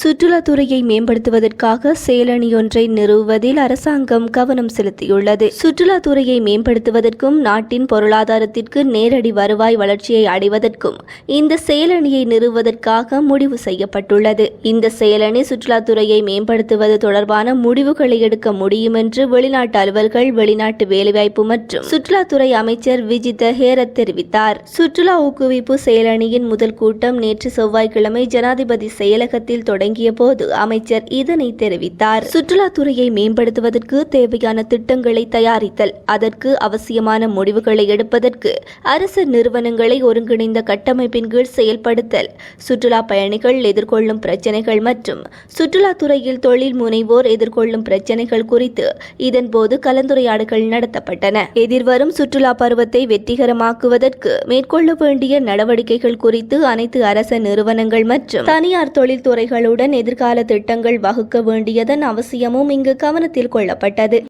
சுற்றுலாத்துறையை மேம்படுத்துவதற்காக செயலணி ஒன்றை நிறுவுவதில் அரசாங்கம் கவனம் செலுத்தியுள்ளது. சுற்றுலாத்துறையை மேம்படுத்துவதற்கும் நாட்டின் பொருளாதாரத்திற்கு நேரடி வருவாய் வளர்ச்சியை அடைவதற்கும் இந்த செயலணியை நிறுவுவதற்காக முடிவு செய்யப்பட்டுள்ளது. இந்த செயலணி சுற்றுலாத்துறையை மேம்படுத்துவது தொடர்பான முடிவுகளை எடுக்க முடியும் என்று வெளிநாட்டு அலுவல்கள் வெளிநாட்டு வேலைவாய்ப்பு மற்றும் சுற்றுலாத்துறை அமைச்சர் விஜித ஹேரத் தெரிவித்தார். சுற்றுலா ஊக்குவிப்பு செயலணியின் முதல் கூட்டம் நேற்று செவ்வாய்க்கிழமை ஜனாதிபதி செயலகத்தில் தொடங்கிய போது அமைச்சர் இதனை தெரிவித்தார். சுற்றுலாத்துறையை மேம்படுத்துவதற்கு தேவையான திட்டங்களை தயாரித்தல் அதற்கு அவசியமான முடிவுகளை எடுப்பதற்கு அரசு நிறுவனங்களை ஒருங்கிணைந்த கட்டமைப்பின் கீழ் செயல்படுத்தல் சுற்றுலா பயணிகள் எதிர்கொள்ளும் பிரச்சினைகள் மற்றும் சுற்றுலாத்துறையில் தொழில் முனைவோர் எதிர்கொள்ளும் பிரச்சினைகள் குறித்து இதன்போது கலந்துரையாடல்கள் நடத்தப்பட்டன. எதிர்வரும் சுற்றுலா பருவத்தை வெற்றிகரமாக்குவதற்கு மேற்கொள்ள வேண்டிய நடவடிக்கைகள் குறித்து அனைத்து அரச நிறுவனங்கள் மற்றும் தனியார் தொழில்துறைகளுடன் எதிர்கால திட்டங்கள் வகுக்க வேண்டியதன் அவசியமும் இங்கு கவனத்தில் கொள்ளப்பட்டது.